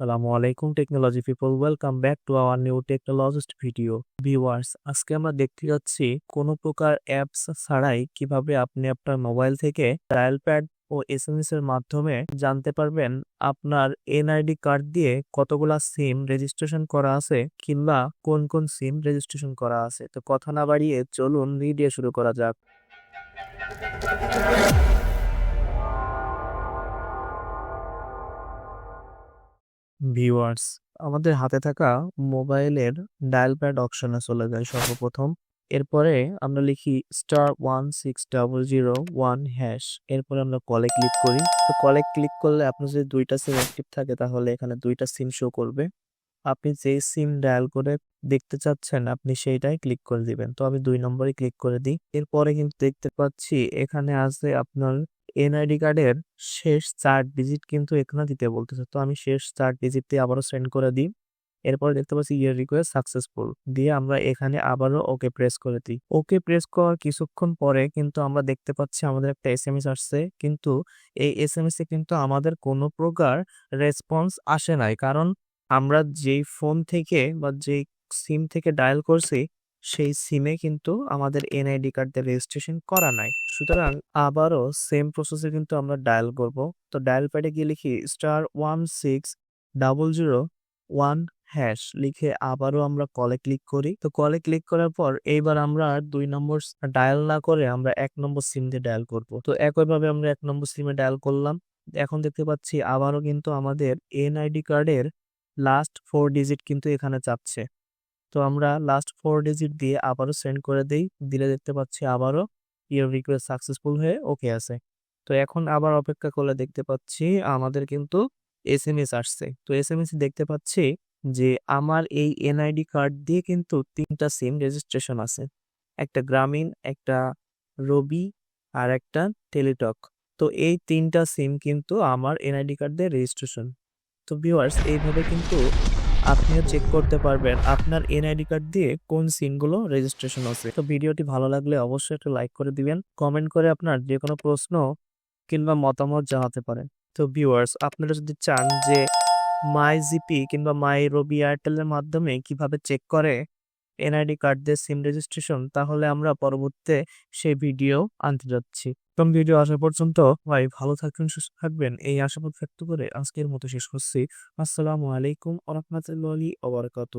আসসালামু আলাইকুম technology people, welcome back to our new technologist video. Viewers, আজকে আমরা দেখতে যাচ্ছি কোনো প্রকার অ্যাপস ছাড়াই কীভাবে আপনি আপনার মোবাইল থেকে ডায়াল প্যাড ও এস এম এস এর মাধ্যমে জানতে পারবেন আপনার এনআইডি কার্ড দিয়ে কতগুলা সিম রেজিস্ট্রেশন করা আছে কিংবা কোন কোন সিম রেজিস্ট্রেশন করা আছে। তো কথা না বাড়িয়ে চলুন ভিডিও শুরু করা যাক। ভিউয়ার্স, আমাদের হাতে থাকা মোবাইলের ডায়াল প্যাড অপশনে চলে যায় সর্বপ্রথম। এরপরে আমরা লিখি star one six double zero one hash. এরপরে আমরা কলে ক্লিক করি। তো কলে ক্লিক করলে আপনার যদি দুইটা সিম অ্যাক্টিভ থাকে তাহলে এখানে দুইটা সিম শো করবে। আপনি যে সিম ডায়াল করে দেখতে চাচ্ছেন, আপনি সেইটাই ক্লিক করে দিবেন। তো আমি দুই নম্বরে ক্লিক করে দিই। এরপরে কিন্তু দেখতে পাচ্ছি এখানে আছে আপনার এনআইডি কার্ডের শেষ চার ডিজিট কিন্তু এখানে দিতে বলতেছে। তো আমি শেষ চার ডিজিট দিয়ে আবারও সেন্ড করে দিই। এরপরে দেখতে পাচ্ছি ইয়ার রিকোয়েস্ট সাকসেসফুল দিয়ে আমরা এখানে আবারও ওকে প্রেস করে দিই। ওকে প্রেস করার কিছুক্ষণ পরে কিন্তু আমরা দেখতে পাচ্ছি আমাদের একটা এস এম এস আসছে। কিন্তু এই এস এম এস এ কিন্তু আমাদের কোনো প্রকার রেসপন্স আসে নাই। কারণ আমরা যেই ফোন থেকে বা যেই সিম থেকে ডায়াল করছি সেই সিমে কিন্তু আমাদের এনআইডি কার্ড রেজিস্ট্রেশন করা নাই। সুতরাং আবারও সেম প্রসেসে কিন্তু আমরা ডায়াল করব। তো ডায়াল প্যাডে গিয়ে লিখি star one six double zero one hash লিখে আবারও আমরা কলে ক্লিক করি। তো কলে ক্লিক করার পর এইবার আমরা দুই নম্বর ডায়াল না করে আমরা এক নম্বর সিম দিয়ে ডায়াল করব। তো একইভাবে আমরা এক নম্বর সিমে ডায়াল করলাম। এখন দেখতে পাচ্ছি আবারও কিন্তু আমাদের এনআইডি কার্ডের লাস্ট ফোর ডিজিট কিন্তু এখানে চাচ্ছে তো আমরা লাস্ট ফোর ডিজিট দিয়ে আবারও সেন্ড করে দেই। দিলে দেখতে পাচ্ছি আবারও ইয়োর রিকোয়েস্ট সাকসেসফুল হয়ে ওকে আছে। তো এখন আবার অপেক্ষা করলে দেখতে পাচ্ছি আমাদের কিন্তু এস এম এস আসছে। তো এস এম এস দেখতে পাচ্ছি যে আমার এই এনআইডি কার্ড দিয়ে কিন্তু তিনটা সিম রেজিস্ট্রেশন আছে। একটা গ্রামীণ একটা রবি আর একটা টেলিটক তো এই তিনটা সিম কিন্তু আমার এনআইডি কার্ড দিয়ে রেজিস্ট্রেশন তো ভিউয়ার্স এইভাবে কিন্তু আপনিও চেক করতে পারবেন আপনার এনআইডি কার্ড দিয়ে কোন সিনগুলো রেজিস্ট্রেশন আছে তো ভিডিওটি ভালো লাগলে অবশ্যই একটা লাইক করে দিবেন কমেন্ট করে আপনার যে কোনো প্রশ্ন কিংবা মতামত জানাতে পারেন। তো ভিউয়ার্স আপনারা যদি চান যে মাই জিপি কিংবা মাই রবি এয়ারটেলের মাধ্যমে কীভাবে চেক করে এনআইডি কার্ড দিয়ে সিম রেজিস্ট্রেশন, তাহলে আমরা পরবর্তীতে সেই ভিডিও আনতে যাচ্ছি। প্রথম ভিডিও আসা পর্যন্ত ভাই ভালো থাকবেন, সুস্থ থাকবেন, এই আশাবাদ ব্যক্ত করে আজকের মতো শেষ করছি। আসসালামু আলাইকুম ওরহমতুল্লাহ রহমতুল্লাহি ওবরাকাতু